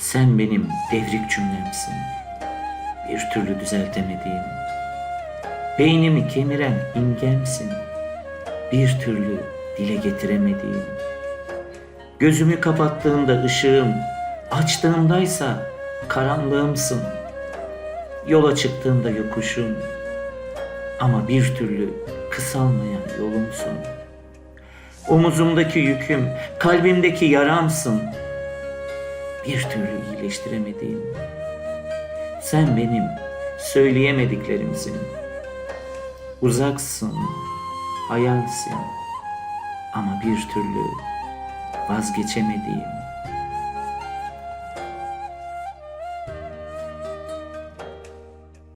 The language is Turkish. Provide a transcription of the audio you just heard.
Sen benim devrik cümlemsin. Bir türlü düzeltemediğim. Beynimi kemiren ingemsin. Bir türlü dile getiremediğim. Gözümü kapattığımda ışığım, açtığımdaysa karanlığımsın. Yola çıktığımda yokuşum ama bir türlü kısalmayan yolumsun. Omuzumdaki yüküm, kalbimdeki yaramsın. Bir türlü iyileştiremediğim. Sen benim söyleyemediklerimsin. Uzaksın, hayalsin ama bir türlü vazgeçemediğim.